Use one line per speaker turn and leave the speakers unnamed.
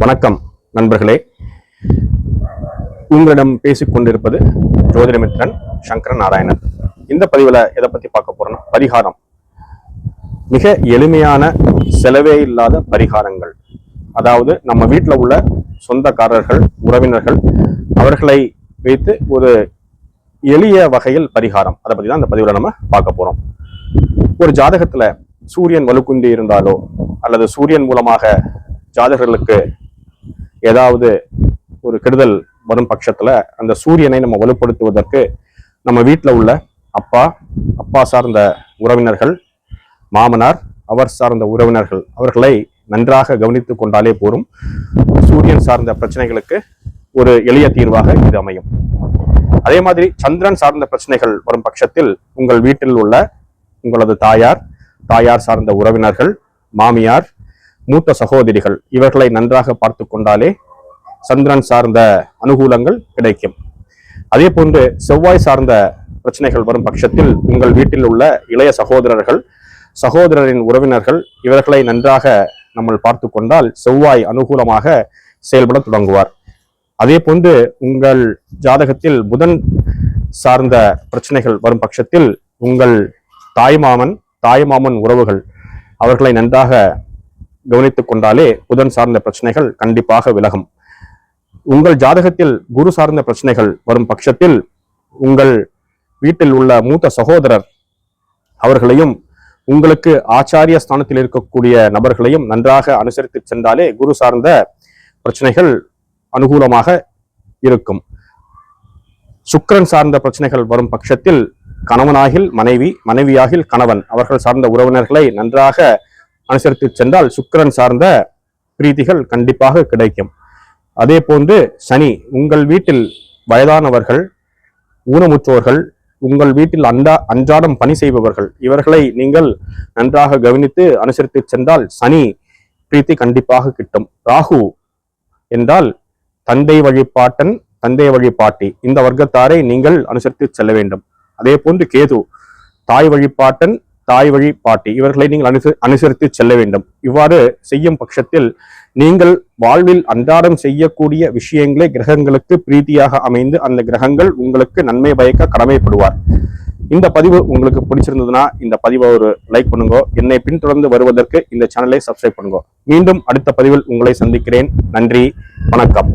வணக்கம் நண்பர்களே. உங்களிடம் பேசிக் கொண்டிருப்பது ஜோதிடமித்ரன் சங்கர நாராயணன். இந்த பதிவில் எதை பத்தி பார்க்க போறோம்னா பரிகாரம். மிக எளிமையான செலவே இல்லாத பரிகாரங்கள். அதாவது நம்ம வீட்டில் உள்ள சொந்தக்காரர்கள் உறவினர்கள் அவர்களை வைத்து ஒரு எளிய வகையில் பரிகாரம். அதை பத்தி தான் இந்த பதிவில் நம்ம பார்க்க போறோம். ஒரு ஜாதகத்துல சூரியன் வலுக்குந்தி இருந்தாலோ அல்லது சூரியன் மூலமாக ஜாதகர்களுக்கு ஏதாவது ஒரு கெடுதல் வரும் பட்சத்துல அந்த சூரியனை நம்ம வலுப்படுத்துவதற்கு நம்ம வீட்டில் உள்ள அப்பா அப்பா சார்ந்த உறவினர்கள் மாமனார் அவர் சார்ந்த உறவினர்கள் அவர்களை நன்றாக கவனித்து கொண்டாலே போரும். சூரியன் சார்ந்த பிரச்சனைகளுக்கு ஒரு எளிய தீர்வாக இது அமையும். அதே மாதிரி சந்திரன் சார்ந்த பிரச்சனைகள் வரும் பட்சத்தில் உங்கள் வீட்டில் உள்ள உங்களது தாயார் தாயார் சார்ந்த உறவினர்கள் மாமியார் மூத்த சகோதரிகள் இவர்களை நன்றாக பார்த்து கொண்டாலே சந்திரன் சார்ந்த அனுகூலங்கள் கிடைக்கும். அதே போன்று செவ்வாய் சார்ந்த பிரச்சனைகள் வரும் பட்சத்தில் உங்கள் வீட்டில் உள்ள இளைய சகோதரர்கள் சகோதரரின் உறவினர்கள் இவர்களை நன்றாக நம்ம பார்த்து கொண்டால் செவ்வாய் அனுகூலமாக செயல்பட தொடங்குவார். அதே போன்று உங்கள் ஜாதகத்தில் புதன் சார்ந்த பிரச்சனைகள் வரும் பட்சத்தில் உங்கள் தாய்மாமன் தாய்மாமன் உறவுகள் அவர்களை நன்றாக கவனித்துக் கொண்டாலே புதன் சார்ந்த பிரச்சனைகள் கண்டிப்பாக விலகும். உங்கள் ஜாதகத்தில் குரு சார்ந்த பிரச்சனைகள் வரும் பட்சத்தில் உங்கள் வீட்டில் உள்ள மூத்த சகோதரர் அவர்களையும் உங்களுக்கு ஆச்சாரிய ஸ்தானத்தில் இருக்கக்கூடிய நபர்களையும் நன்றாக அனுசரித்து சென்றாலே குரு சார்ந்த பிரச்சனைகள் அனுகூலமாக இருக்கும். சுக்கிரன் சார்ந்த பிரச்சனைகள் வரும் பட்சத்தில் கணவனாகில் மனைவி மனைவியாகில் கணவன். அவர்கள் சார்ந்த உறவினர்களை நன்றாக அனுசரித்து சென்றால் சுக்கிரன் சார்ந்த பிரீதிகள் கண்டிப்பாக கிடைக்கும். அதே போன்று சனி உங்கள் வீட்டில் வயதானவர்கள் ஊனமுற்றோர்கள் உங்கள் வீட்டில் அண்டா அன்றாடம் பணி செய்பவர்கள் இவர்களை நீங்கள் நன்றாக கவனித்து அனுசரித்து சென்றால் சனி பிரீத்தி கண்டிப்பாக கிட்டும். ராகு என்றால் தந்தை வழிபாட்டன் தந்தை வழிபாட்டி. இந்த வர்க்கத்தாரை நீங்கள் அனுசரித்து செல்ல வேண்டும். அதே போன்று கேது தாய் வழிபாட்டன் தாய் வழி பாட்டி இவர்களை நீங்கள் அனுச அனுசரித்து செல்ல வேண்டும். இவ்வாறு செய்யும் பட்சத்தில் நீங்கள் வாழ்வில் அன்றாடம் செய்யக்கூடிய விஷயங்களே கிரகங்களுக்கு பிரீதியாக அமைந்து அந்த கிரகங்கள் உங்களுக்கு நன்மை பயக்க கடமைப்படுவார். இந்த பதிவு உங்களுக்கு பிடிச்சிருந்ததுன்னா இந்த பதிவை ஒரு லைக் பண்ணுங்க என்னை பின்தொடர்ந்து வருவதற்கு இந்த சேனலை சப்ஸ்கிரைப் பண்ணுங்க. மீண்டும் அடுத்த பதிவில் உங்களை சந்திக்கிறேன். நன்றி வணக்கம்.